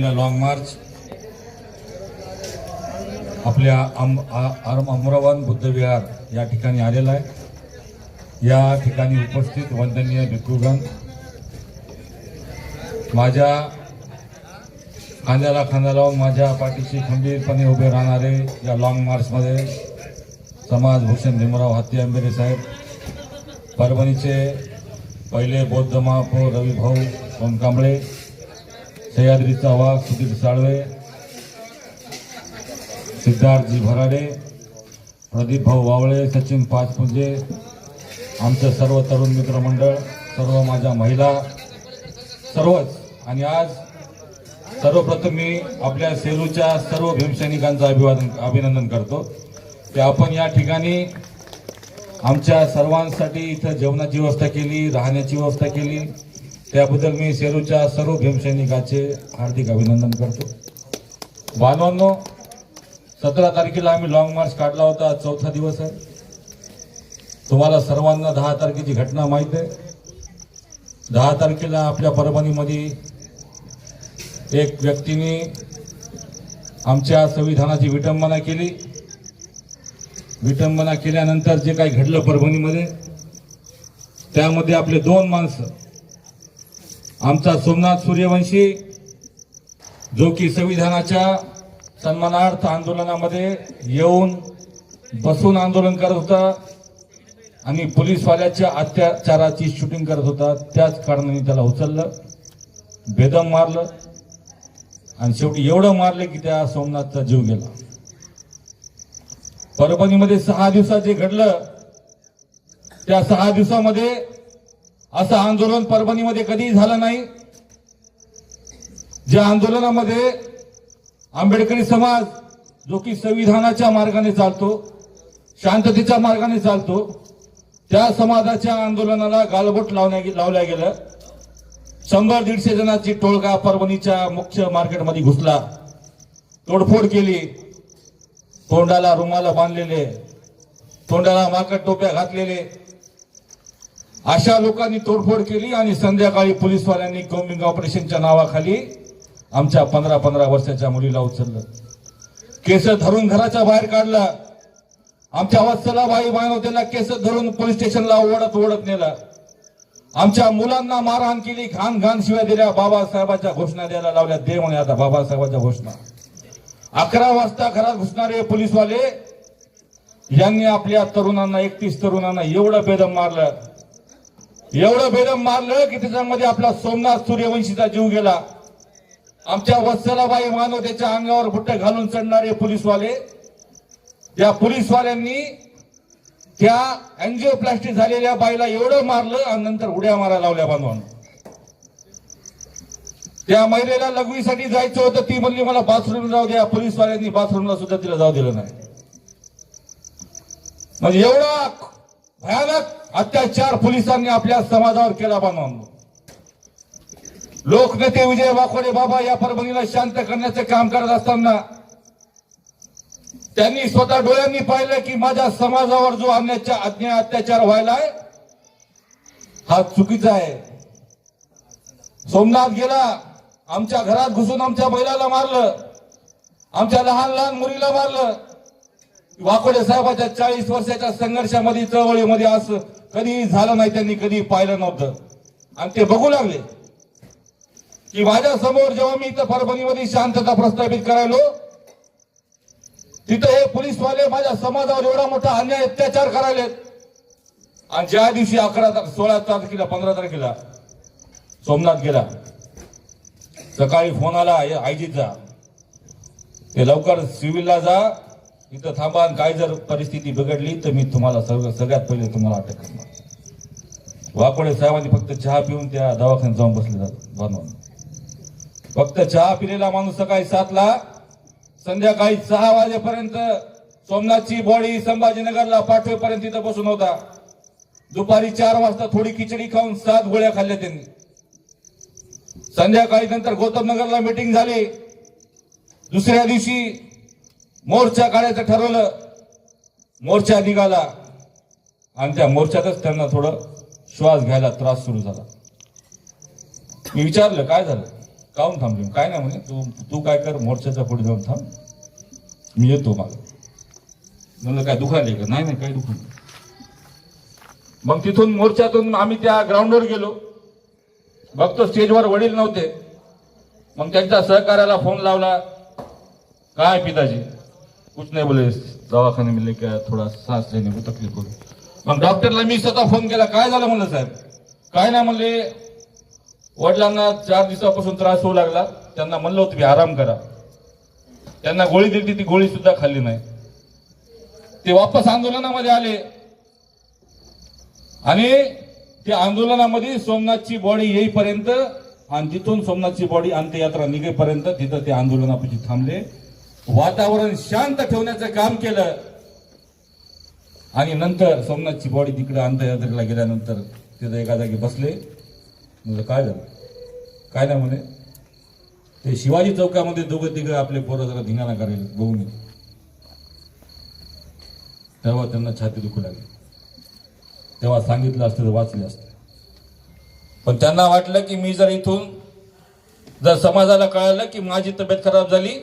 झालेला long march आपल्या अम आ- आरम बुद्धविहार या ठिकाणी आलेला आहे. या ठिकाणी उपस्थित वंदनीय भिक्खुगण माझ्या खांद्याला खांदा लावून माझ्या पाठीशी खंबीरपणे उभे राहणारे या लाँग मार्चमध्ये समाजभूषण भीमराव हत्ती आंबेरे साहेब परभणीचे पहिले बौद्ध महापौर रविभाऊ सोनकांबळे सह्याद्रीचा चव्हाण सुधीर साळवे सिद्धार्थजी भराडे प्रदीप भाऊ वावळे सचिन पाचपुंजे आमचं सर्व तरुण मित्रमंडळ सर्व माझ्या महिला सर्वच. आणि आज सर्वप्रथम मी आपल्या सेलूच्या सर्व भीमसैनिकांचं अभिवादन अभिनंदन करतो. की आपण या ठिकाणी आमच्या सर्वांसाठी इथं जेवणाची व्यवस्था केली राहण्याची व्यवस्था केली त्याबद्दल मी शेरूच्या सर्व भीमसैनिकाचे हार्दिक अभिनंदन करतो. बांधवांनो सतरा तारखेला आम्ही लॉंग मार्च काढला होता चौथा दिवस आहे. तुम्हाला सर्वांना दहा तारखेची घटना माहीत आहे. दहा तारखेला आपल्या परभणीमध्ये एक व्यक्तीने आमच्या संविधानाची विटंबना केली. विटंबना केल्यानंतर जे काही घडलं परभणीमध्ये त्यामध्ये आपले दोन माणसं आमचा सोमनाथ सूर्यवंशी जो की संविधानाच्या सन्मानार्थ आंदोलनामध्ये येऊन बसून आंदोलन करत होता आणि पोलीसवाल्याच्या अत्याचाराची शूटिंग करत होता त्याच कारणाने त्याला उचललं बेदम मारलं आणि शेवटी एवढं मारलं की त्या सोमनाथचा जीव गेला. परभणीमध्ये सहा दिवसात जे घडलं त्या सहा दिवसामध्ये असं आंदोलन परभणीमध्ये कधीही झालं नाही. ज्या आंदोलनामध्ये आंबेडकरी समाज जो की संविधानाच्या मार्गाने चालतो शांततेच्या मार्गाने चालतो त्या समाजाच्या आंदोलनाला गालबोट लावण्या लावल्या गेलं. शंभर दीडशे जणांची टोळका परभणीच्या मुख्य मार्केटमध्ये घुसला. तोडफोड केली. तोंडाला रुमाला बांधलेले. तोंडाला माकड टोप्या घातलेले. अशा लोकांनी तोडफोड केली आणि संध्याकाळी पोलीसवाल्यांनी कॉम्बिंग ऑपरेशनच्या नावाखाली आमच्या पंधरा पंधरा वर्षाच्या मुलीला उचललं. केस धरून घराच्या बाहेर काढलं. आमच्या वत्सलाबाई त्यांना केस धरून पोलीस स्टेशनला ओढत ओढत नेलं. आमच्या मुलांना मारहाण केली घाण घाण शिवाय दिल्या बाबासाहेबांच्या घोषणा द्यायला लावल्या. दे म्हणे आता बाबासाहेबांच्या घोषणा. अकरा वाजता घरात घुसणारे पोलीसवाले यांनी आपल्या तरुणांना एकतीस तरुणांना एवढं बेदम मारलं. एवढं बेदम मारलं की त्याच्यामध्ये आपला सोमनाथ सूर्यवंशीचा जीव गेला. आमच्या वत्सलाबाई त्याच्या अंगावर बुट्ट घालून चढणारे पोलीसवाले. त्या पोलीसवाल्यांनी त्या अँजिओप्लास्टिक झालेल्या बाईला एवढं मारलं आणि नंतर उड्या मारायला लावल्या बांधवांना त्या महिलेला लघवीसाठी जायचं होतं ती म्हणली मला बाथरूम जाऊ द्या. पोलीसवाल्यांनी बाथरूमला सुद्धा तिला जाऊ दिलं नाही. म्हणजे एवढा भयानक अत्याचार पोलिसांनी आपल्या समाजावर केला बांधवांनो लोकनेते विजय वाकोडे बाबा या परभणीला शांत करण्याचे काम करत असताना त्यांनी स्वतः डोळ्यांनी पाहिलं की माझ्या समाजावर जो अन्याच्या अन्याय अत्याचार व्हायला आहे हा चुकीचा आहे. सोमनाथ गेला आमच्या घरात घुसून आमच्या बैलाला मारलं आमच्या लहान लहान मुलीला मारलं वाकोडे साहेबाच्या चाळीस वर्षाच्या संघर्षामध्ये चळवळीमध्ये असं कधी झालं नाही त्यांनी कधी पाहिलं नव्हतं. आणि ते बघू लागले की माझ्यासमोर जेव्हा मी इथं परभणीमध्ये शांतता प्रस्थापित करायलो तिथं हे पोलीसवाले माझ्या समाजावर एवढा मोठा अन्याय अत्याचार करायलेत आणि ज्या दिवशी अकरा सोळा तारखेला पंधरा तारखेला सोमनाथ गेला सकाळी फोन आला आयजीचा ते लवकर सिव्हिलला जा इथं थांबा आणि काय जर परिस्थिती बिघडली तर मी तुम्हाला सर्व सगळ्यात पहिले तुम्हाला अटक करणार. वाकोडे साहेबांनी फक्त चहा पिऊन त्या दवाखान्यात जाऊन बसले जातात बनवून. फक्त चहा पिलेला माणूस सकाळी सातला संध्याकाळी सहा वाजेपर्यंत सोमनाथची बॉडी संभाजीनगरला पाठवेपर्यंत तिथं बसून होता. दुपारी चार वाजता थोडी खिचडी खाऊन सात गोळ्या खाल्ल्या त्यांनी. संध्याकाळी नंतर गौतम नगरला मिटिंग झाली. दुसऱ्या दिवशी मोर्चा काढायचं ठरवलं मोर्चा निघाला. आणि त्या मोर्चातच त्यांना थोडं श्वास घ्यायला त्रास सुरू झाला. मी विचारलं काय झालं? काहून थांबले? काय नाही म्हणे तू तू काय कर मोर्चाच्या पुढे जाऊन थांब. मी येतो मला म्हणलं काय दुखायला का? नाही नाही काय दुखा मग तिथून मोर्चातून आम्ही त्या ग्राउंडवर गेलो. बघतो स्टेजवर वडील नव्हते. मग त्यांच्या सहकार्याला फोन लावला काय पिताजी? कुछ नाही बोले दवाखाने में लेके आया, थोड़ा सांस लेने को तकलीफ होती मग डॉक्टरला मी स्वतः फोन केला काय झालं? म्हणलं साहेब काय नाही म्हणले. वडिलांना चार दिवसापासून त्रास होऊ लागला. त्यांना म्हणलं होतं की आराम करा. त्यांना गोळी दिली ती गोळी सुद्धा खाल्ली नाही. ते वापस आंदोलनामध्ये आले. आणि त्या आंदोलनामध्ये सोमनाथची बॉडी येईपर्यंत आणि तिथून सोमनाथची बॉडी अंत्ययात्रा निघेपर्यंत तिथं ते आंदोलनापाशी थांबले. वातावरण शांत ठेवण्याचं काम केलं. आणि नंतर सोमनाथची बॉडी तिकडे अंत्ययात्रेला गेल्यानंतर तिथं एका जागी बसले. म्हणजे काय झालं? काय नाही म्हणे. ते शिवाजी चौकामध्ये दोघं तिघं आपले पोरं जरा धिंगाणा करायला बघून तेव्हा त्यांना छाती दुखू लागली. तेव्हा सांगितलं असतं तर वाचले असते. पण त्यांना वाटलं की मी जर इथून जर समाजाला कळालं की माझी तब्येत खराब झाली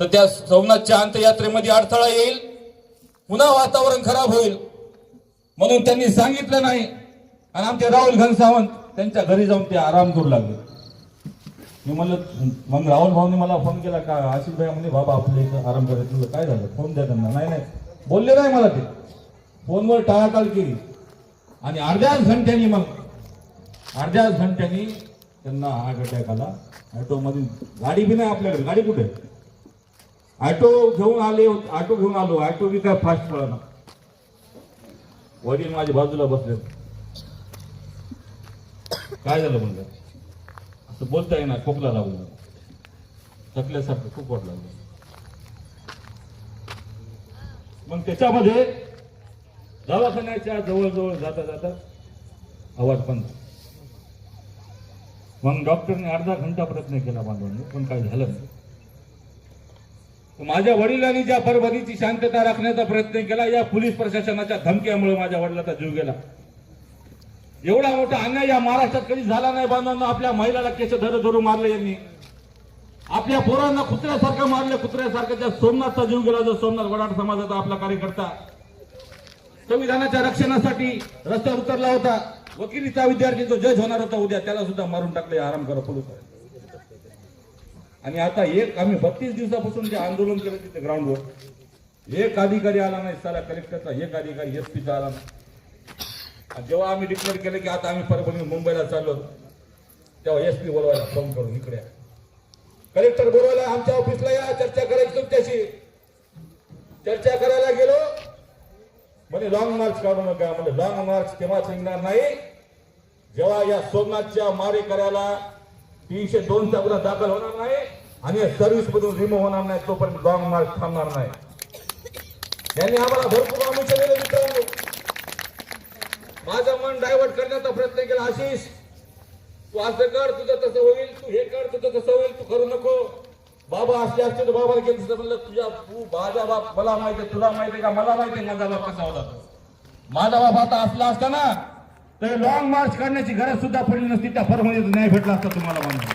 तर त्या सोमनाथच्या अंतयात्रेमध्ये अडथळा येईल पुन्हा वातावरण खराब होईल म्हणून त्यांनी सांगितलं नाही. आणि आमचे राहुल घनसावंत त्यांच्या घरी जाऊन ते आराम करू लागले. मी म्हणलं मग राहुल भाऊने मला फोन केला का आशिष भाई म्हणे बाबा आपले इथं आराम करायचं काय झालं? फोन द्या त्यांना. नाही नाही. बोलले नाही मला ते. फोनवर टाळाटाळ केली. आणि अर्ध्याच घंट्यानी मग अर्ध्याच घंट्यानी त्यांना हार्ट अटॅक आला. ऑटोमध्ये गाडी बी नाही आपल्याकडे. गाडी कुठे? ऑटो घेऊन आले ऑटो घेऊन आलो. ऑटो बी काय फास्ट पळाला. वडील माझ्या बाजूला बसले. काय झालं म्हणलं? असं बोलता येणार खोकला लागला. थकल्यासारखं खूप वाट लागलं मग त्याच्यामध्ये दवाखान्याच्या जवळजवळ जाता जाता आवाज बंद मग डॉक्टरने अर्धा घंटा प्रयत्न केला बांधवांनी पण काय झालं नाही. माझ्या वडिलांनी ज्या परभणीची शांतता राखण्याचा प्रयत्न केला या पोलीस प्रशासनाच्या धमक्यामुळे माझ्या वडिलाचा जीव गेला. एवढा मोठा अन्याय या महाराष्ट्रात कधी झाला नाही बांधवांना आपल्या महिलाला केस धर धरू मारले यांनी. आपल्या पोरांना कुत्र्यासारखं मारलं कुत्र्यासारखं त्या सोमनाथचा जीव गेला जो सोमनाथ वडाट समाजाचा आपला कार्यकर्ता. संविधानाच्या रक्षणासाठी रस्त्यावर उतरला होता. वकिलीचा विद्यार्थी जो जज होणार होता उद्या त्याला सुद्धा मारून टाकले आराम करा पोलीस. आणि आता एक आम्ही बत्तीस दिवसापासून जे आंदोलन केलं तिथे ग्राउंडवर एक अधिकारी आला नाही साला कलेक्टरचा एक अधिकारी एस पीचा आला नाही. जेव्हा आम्ही डिक्लेअर केलं की आता आम्ही परभणी मुंबईला चाललो तेव्हा एस पी बोलवायला फोन करून इकडे कलेक्टर बोलवायला आमच्या ऑफिसला या चर्चा करायची तुमच्याशी. चर्चा करायला गेलो. म्हणे लॉंग मार्च काढू नका. म्हणजे लॉंग मार्च केव्हा निघणार नाही? जेव्हा या सोमनाथच्या मारेकऱ्याला तीनशे दोनचा गुन्हा दाखल होणार नाही आणि या सर्व्हिस मधून रिमूव्ह होणार नाही तोपर्यंत लॉंग मार्च थांबणार नाही. यांनी आम्हाला भरपूर आमिष दिले मित्रांनो. माझं मन डायव्हर्ट करण्याचा प्रयत्न केला आशिष. तू असं कर तुझं तसं होईल तू हे कर तुझं तसं होईल तू करू नको. बाबा असले असते तर बाबाला केलं म्हणलं तुझ्या तू माझा बाप मला माहिती आहे तुला माहिती का मला माहिती आहे माझा बाप कसा होता तो. माझा बाप आता असला असता ना तर लॉंग मार्च काढण्याची गरज सुद्धा पडली नसती त्या फरमध्ये न्याय भेटला असता तुम्हाला मान्य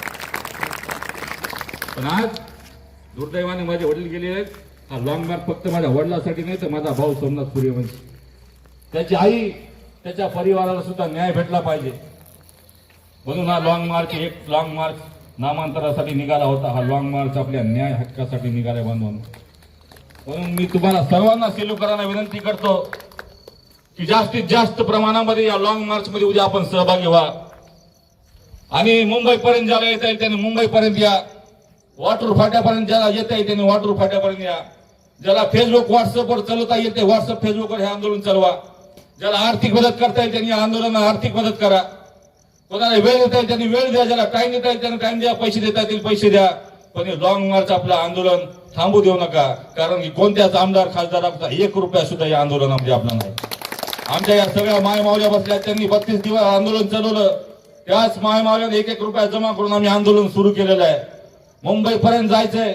पण आज दुर्दैवाने माझे वडील गेले आहेत. हा लॉंग मार्च फक्त माझ्या वडिलासाठी नाही तर माझा भाऊ सोमनाथ सूर्यवंशी म्हणजे. त्याची आई त्याच्या परिवाराला सुद्धा न्याय भेटला पाहिजे. म्हणून हा लॉंग मार्च एक लॉंग मार्च नामांतरासाठी निघाला होता. हा लॉंग मार्च आपल्या न्याय हक्कासाठी निघाला बांधून म्हणून मी तुम्हाला सर्वांना सेलुकरांना विनंती करतो की जास्तीत जास्त प्रमाणामध्ये या लॉंग मार्च मध्ये उद्या आपण सहभागी व्हा. आणि मुंबईपर्यंत ज्याला येता येईल त्यांनी मुंबईपर्यंत या. वॉटर फाट्यापर्यंत ज्याला येता येईल त्यांनी वॉटर फाट्यापर्यंत या. ज्याला फेसबुक व्हॉट्सअपवर चालवता येते व्हॉट्सअप फेसबुकवर हे आंदोलन चालवा. ज्याला आर्थिक मदत करता येईल त्यांनी या आंदोलनाला आर्थिक मदत करा. कोणाला वेळ देता येईल त्यांनी वेळ द्या ज्याला टाइम देता येईल त्यांना टाइम द्या पैसे देता येतील पैसे द्या. पण हे लॉंग मार्च आपलं आंदोलन थांबू देऊ नका. कारण की कोणत्याच आमदार खासदाराचा एक रुपया सुद्धा या आंदोलनामध्ये आपला नाही. आमच्या या सगळ्या मायमावल्या बसल्या त्यांनी बत्तीस दिवस आंदोलन चालवलं. त्याच मायमावल्याने एक एक रुपया जमा करून आम्ही आंदोलन सुरू केलेलं आहे. मुंबईपर्यंत जायचंय.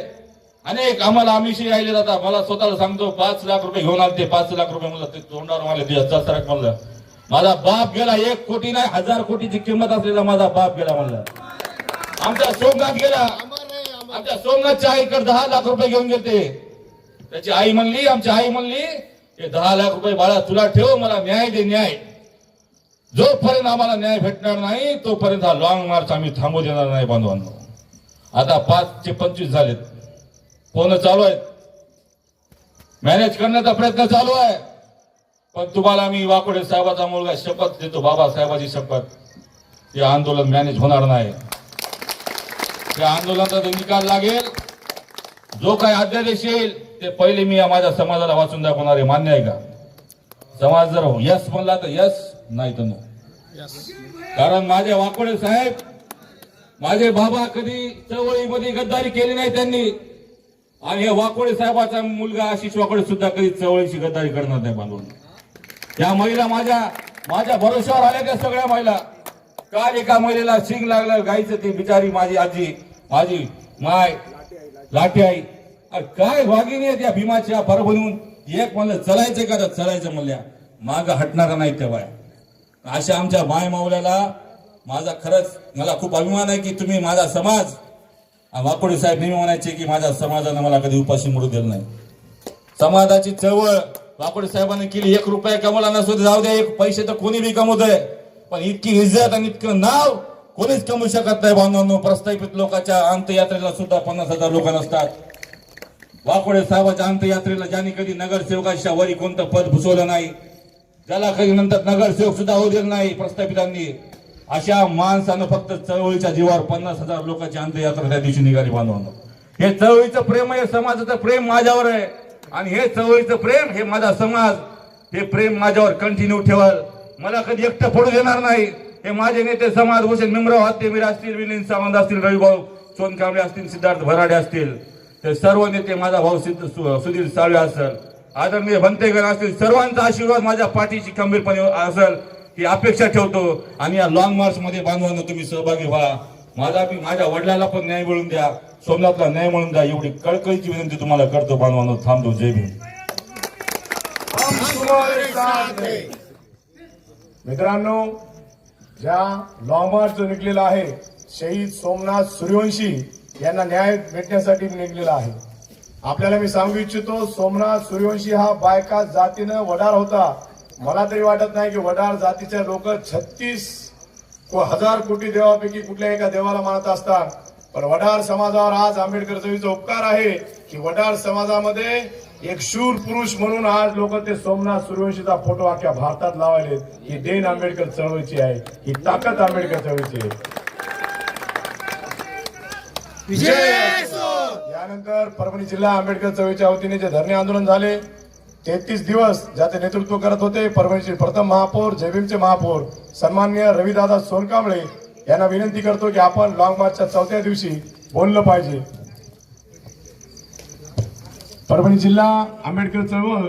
अनेक आम्हाला आमिषी राहिले जातात. मला स्वतःला सांगतो पाच लाख रुपये घेऊन आले ते पाच लाख रुपये म्हणलं ते तोंडावर मला सरक म्हणलं. माझा बाप गेला एक कोटी नाही हजार कोटीची किंमत असलेला माझा बाप गेला म्हणलं. आमच्या सोमनाथ गेला. आमच्या सोमनाथच्या आईकडे दहा लाख रुपये घेऊन गेले त्याची आई म्हणली आमची आई म्हणली हे दहा लाख रुपये बाळा तुला ठेव मला न्याय दे न्याय. जोपर्यंत आम्हाला न्याय भेटणार नाही तोपर्यंत हा लॉंग मार्च आम्ही थांबू देणार नाही बांधवांनो आता पाच ते पंचवीस झालेत. फोन चालू आहेत. मॅनेज करण्याचा प्रयत्न चालू आहे. पण तुम्हाला मी वाकोडे साहेबाचा मुलगा शपथ देतो बाबासाहेबाची शपथ. हे आंदोलन मॅनेज होणार नाही. त्या आंदोलनाचा निकाल लागेल. जो काही अध्यादेश येईल ते पहिले मी या माझ्या समाजाला वाचून दाखवणार आहे. मान्य आहे का? समाज जर यस म्हणला तर यस नाही तर नो. कारण माझे वाकोडे साहेब माझे बाबा कधी चळवळीमध्ये गद्दारी केली नाही त्यांनी. आणि हे वाकोडे साहेबाचा मुलगा आशिष वाकोडे सुद्धा कधी चळवळीची गद्दारी करणार नाही बांधून त्या महिला माझ्या माझ्या भरोश्यावर आल्या त्या सगळ्या महिला? काल एका महिलेला शिंग लागलं गायचं ती बिचारी माझी आजी माझी माय लाठी आई काय वागिनी आहे त्या भीमाच्या बनवून एक म्हणलं चलायचं का? तर चलायचं म्हणल्या. माग हटणारा नाही तेव्हा अशा आमच्या माय मावल्याला माझा खरंच मला खूप अभिमान आहे की तुम्ही माझा समाज वाकोडे साहेब नेहमी म्हणायचे की माझ्या समाजानं मला कधी उपाशी मोडू दिलं नाही. समाजाची चळवळ वाकोडे साहेबांनी केली. एक रुपया कमवला नसतो जाऊ द्या एक पैसे तर कोणी बी कमवत आहे पण इतकी इज्जत आणि इतकं नाव कोणीच कमवू शकत नाही बांधवांनो. प्रस्थापित लोकांच्या अंत्ययात्रेला सुद्धा पन्नास हजार लोक नसतात. वाकोडे साहेबाच्या अंत्ययात्रेला ज्याने कधी नगरसेवकाच्या वरी कोणतं पद भुसवलं नाही ज्याला कधी नंतर नगरसेवक सुद्धा होऊ दिलं नाही प्रस्थापितांनी अशा माणसानं फक्त चळवळीच्या जीवावर पन्नास हजार लोकांची अंत्ययात्रा त्या दिवशी निघाली बांधवांनो. हे चळवळीचं प्रेम हे समाजाचं प्रेम माझ्यावर आहे. आणि हे चळवळीचं प्रेम हे माझा समाज हे प्रेम माझ्यावर कंटिन्यू ठेवल. मला कधी एकटं पडू देणार नाही. हे माझे नेते समाज भूषण निमराव हत्तेमीर असतील विलीन सावंत असतील रविभाऊ सोनकांबळे असतील सिद्धार्थ भराडे असतील ते सर्व नेते माझा भाऊ सिद्ध सु- सुधीर साळवे असेल आदरणीय भंतेगण असतील सर्वांचा आशीर्वाद माझ्या पाठीशी खंबीरपणे असेल ही अपेक्षा ठेवतो. आणि या लॉंग मार्च मध्ये बांधवांना तुम्ही सहभागी व्हा. माझा मी माझ्या वडिलाला पण न्याय मिळून द्या. सोमनाथला न्याय मिळून द्या. एवढी कळकळीची विनंती तुम्हाला करतो बांधवांनो. थांबतो. जय भीम. मित्रांनो ज्या लॉंग मार्च जो निघलेला आहे शहीद सोमनाथ सूर्यवंशी यांना न्याय भेटण्यासाठी निघलेला आहे. आपल्याला मी सांगू इच्छितो सोमनाथ सूर्यवंशी हा बायका जातीनं वडार होता. मला तरी वाटत नाही की वडार जातीचे लोक छत्तीस हजार कोटी देवापैकी कुठल्या एका देवाला मानत असतात. पण वडार समाजावर आज आंबेडकर चवीचा उपकार आहे की वडार समाजामध्ये एक शूर पुरुष म्हणून आज लोक ते सोमनाथ सूर्यवंशीचा फोटो अख्ख्या भारतात लावायलेत. ही देन आंबेडकर चळवळीची आहे. ही ताकद आंबेडकर चळवळीची आहे. यानंतर परभणी जिल्हा आंबेडकर चळवळीच्या वतीने जे धरणे आंदोलन झाले तेहतीस दिवस ज्याचे नेतृत्व करत होते परभणीचे प्रथम महापौर जयभीमचे महापौर सन्माननीय रविदादा सोनकांबळे यांना विनंती करतो की आपण लॉंग मार्चच्या चौथ्या दिवशी बोललं पाहिजे. परभणी जिल्हा आंबेडकर चळवळ